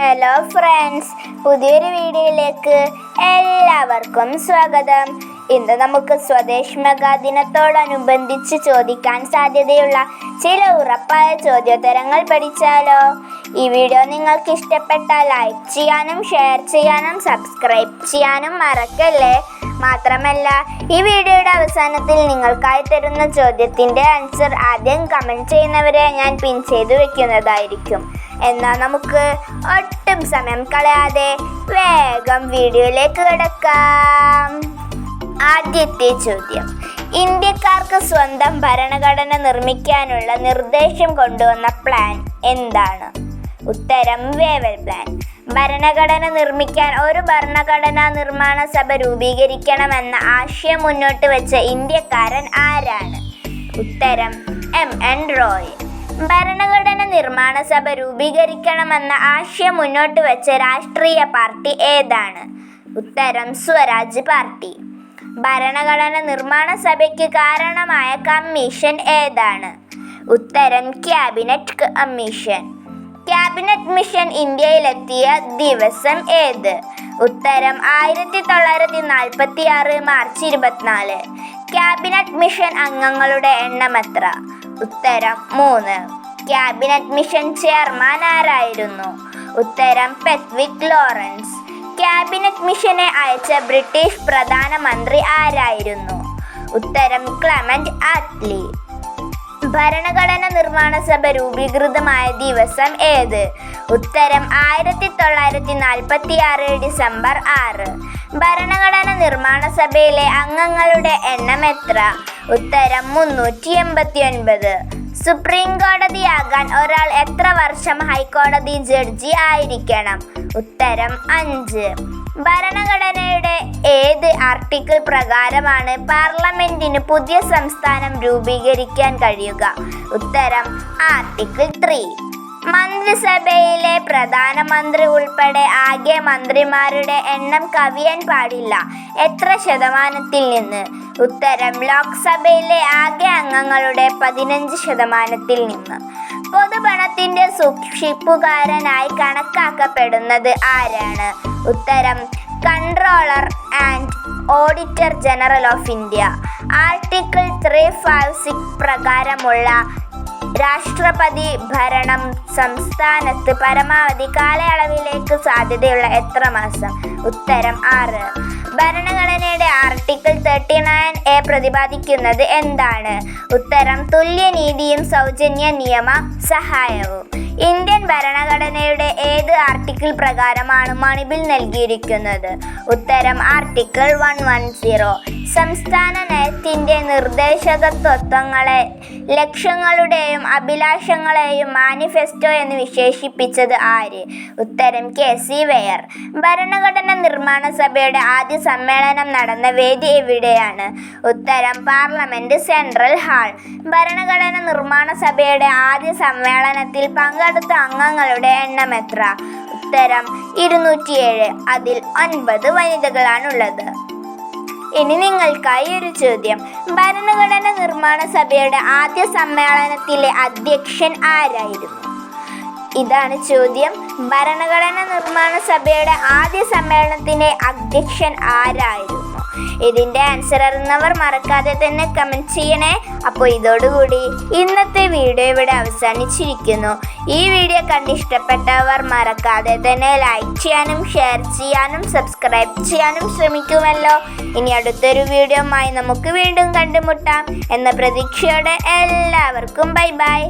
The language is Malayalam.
ഹലോ ഫ്രണ്ട്സ് പുതിയൊരു വീഡിയോയിലേക്ക് എല്ലാവർക്കും സ്വാഗതം. ഇന്ന് നമുക്ക് സ്വദേശമക ദിനത്തോടനുബന്ധിച്ച് ചോദിക്കാൻ സാധ്യതയുള്ള ചില ഉറപ്പായ ചോദ്യോത്തരങ്ങൾ പഠിച്ചാലോ. ഈ വീഡിയോ നിങ്ങൾക്ക് ഇഷ്ടപ്പെട്ടാൽ ലൈക്ക് ചെയ്യാനും ഷെയർ ചെയ്യാനും സബ്സ്ക്രൈബ് ചെയ്യാനും മറക്കല്ലേ? മാത്രമല്ല ഈ വീഡിയോയുടെ അവസാനത്തിൽ നിങ്ങൾക്കായി തരുന്ന ചോദ്യത്തിന്റെ ആൻസർ ആദ്യം കമന്റ് ചെയ്യുന്നവരെ ഞാൻ പിൻ ചെയ്തു വെക്കുന്നതായിരിക്കും. എന്നാൽ നമുക്ക് ഒട്ടും സമയം കളയാതെ വേഗം വീഡിയോയിലേക്ക് കിടക്കാം. ആദ്യത്തെ ചോദ്യം. ഇന്ത്യക്കാർക്ക് സ്വന്തം ഭരണഘടന നിർമ്മിക്കാനുള്ള നിർദ്ദേശം കൊണ്ടുവന്ന പ്ലാൻ എന്താണ്? ഉത്തരം വേവൽ പ്ലാൻ ഭരണഘടന നിർമ്മിക്കാൻ ഒരു ഭരണഘടനാ നിർമ്മാണ സഭ രൂപീകരിക്കണമെന്ന ആശയം മുന്നോട്ട് വെച്ച ഇന്ത്യക്കാരൻ ആരാണ്? ഉത്തരം എം എൻ റോയ് ഭരണഘടന നിർമ്മാണ സഭ രൂപീകരിക്കണമെന്ന ആശയം മുന്നോട്ട് വെച്ച രാഷ്ട്രീയ പാർട്ടി ഏതാണ്? ഉത്തരം സ്വരാജ് പാർട്ടി. ഭരണഘടന നിർമ്മാണ സഭയ്ക്ക് കാരണമായ കമ്മീഷൻ ഏതാണ്? ഉത്തരം ക്യാബിനറ്റ് കമ്മീഷൻ. ക്യാബിനറ്റ് മിഷൻ ഇന്ത്യയിലെത്തിയ ദിവസം ഏത്? ഉത്തരം ആയിരത്തി തൊള്ളായിരത്തി നാൽപ്പത്തി ആറ് മാർച്ച് ഇരുപത്തിനാല്. ക്യാബിനറ്റ് മിഷൻ അംഗങ്ങളുടെ എണ്ണം എത്ര? ഉത്തരം മൂന്ന്. ക്യാബിനറ്റ് മിഷൻ ചെയർമാൻ ആരായിരുന്നു? ഉത്തരം പെത്വിക് ലോറൻസ്. ക്യാബിനറ്റ് മിഷനെ അയച്ച ബ്രിട്ടീഷ് പ്രധാനമന്ത്രി ആരായിരുന്നു? ഉത്തരം ക്ലമന്റ് ആറ്റ്ലി. ഭരണഘടന നിർമ്മാണ സഭ രൂപീകൃതമായ ദിവസം ഏത്? ഉത്തരം ആയിരത്തി തൊള്ളായിരത്തി നാൽപ്പത്തി ആറ് ഡിസംബർ ആറ്. ഭരണഘടന നിർമ്മാണ സഭയിലെ അംഗങ്ങളുടെ എണ്ണം എത്ര? ഉത്തരം മുന്നൂറ്റി എൺപത്തി ഒൻപത് സുപ്രീം കോടതിയാകാൻ ഒരാൾ എത്ര വർഷം ഹൈക്കോടതി ജഡ്ജി ആയിരിക്കണം? ഉത്തരം അഞ്ച്. ഭരണഘടനയുടെ ഏത് ആർട്ടിക്കിൾ പ്രകാരമാണ് പാർലമെന്റിന് പുതിയ സംസ്ഥാനം രൂപീകരിക്കാൻ കഴിയുക? ഉത്തരം ആർട്ടിക്കിൾ ത്രീ. മന്ത്രിസഭയിലെ പ്രധാനമന്ത്രി ഉൾപ്പെടെ ആകെ മന്ത്രിമാരുടെ എണ്ണം കവിയാൻ പാടില്ല. എത്ര ശതമാനത്തിൽ നിന്ന്? ഉത്തരം ലോക്സഭയിലെ ആകെ അംഗങ്ങളുടെ പതിനഞ്ച് ശതമാനത്തിൽ നിന്ന്. പൊതുപണത്തിന്റെ സൂക്ഷിപ്പുകാരനായി കണക്കാക്കപ്പെടുന്നത് ആരാണ്? ഉത്തരം controller and auditor general of India. Article three five six പ്രകാരമുള്ള രാഷ്ട്രപതി ഭരണം സംസ്ഥാനത്ത് പരമാവധി കാലയളവിലേക്ക് സാധ്യതയുള്ള എത്ര മാസം? ഉത്തരം ആറ്. ഭരണഘടനയുടെ ആർട്ടിക്കിൾ തേർട്ടി നയൻ എ പ്രതിപാദിക്കുന്നത് എന്താണ്? ഉത്തരം തുല്യനീതിയും സൗജന്യ നിയമ സഹായവും. ഇന്ത്യൻ ഭരണഘടനയുടെ ഏത് ആർട്ടിക്കിൾ പ്രകാരമാണ് മണിബിൽ നൽകിയിരിക്കുന്നത്? ഉത്തരം ആർട്ടിക്കിൾ വൺ വൺ സീറോ. സംസ്ഥാന നയത്തിന്റെ നിർദ്ദേശക തത്വങ്ങളെ ലക്ഷ്യങ്ങളുടെയും അഭിലാഷങ്ങളെയും മാനിഫെസ്റ്റോ എന്ന് വിശേഷിപ്പിച്ചത് ആര്? ഉത്തരം കെ സി വെയർ. ഭരണഘടന നിർമ്മാണ സഭയുടെ ആദ്യ സമ്മേളനം നടന്ന വേദി എവിടെയാണ്? ഉത്തരം പാർലമെന്റ് സെൻട്രൽ ഹാൾ. ഭരണഘടന നിർമ്മാണ സഭയുടെ ആദ്യ സമ്മേളനത്തിൽ പങ്കെടുത്ത അംഗങ്ങളുടെ എണ്ണം എത്ര? ഉത്തരം ഇരുന്നൂറ്റിയേഴ്. അതിൽ ഒൻപത് വനിതകളാണുള്ളത്. ഇനി നിങ്ങൾക്കായി ഒരു ചോദ്യം. ഭരണഘടന നിർമ്മാണ സഭയുടെ ആദ്യ സമ്മേളനത്തിലെ അധ്യക്ഷൻ ആരായിരുന്നു? ഇതാണ് ചോദ്യം. ഭരണഘടന നിർമ്മാണ സഭയുടെ ആദ്യ സമ്മേളനത്തിലെ അധ്യക്ഷൻ ആരായിരുന്നു? ഇതിന്റെ ആൻസർ അറിയുന്നവർ മറക്കാതെ തന്നെ കമന്റ് ചെയ്യണേ. അപ്പോൾ ഇതോടുകൂടി ഇന്നത്തെ വീഡിയോ ഇവിടെ അവസാനിച്ചിരിക്കുന്നു. ഈ വീഡിയോ കണ്ട് ഇഷ്ടപ്പെട്ടവർ മറക്കാതെ തന്നെ ലൈക്ക് ചെയ്യാനും ഷെയർ ചെയ്യാനും സബ്സ്ക്രൈബ് ചെയ്യാനും ശ്രമിക്കുമല്ലോ. ഇനി അടുത്തൊരു വീഡിയോമായി നമുക്ക് വീണ്ടും കണ്ടുമുട്ടാം. എന്ന പ്രതീക്ഷയോടെ എല്ലാവർക്കും ബൈ ബൈ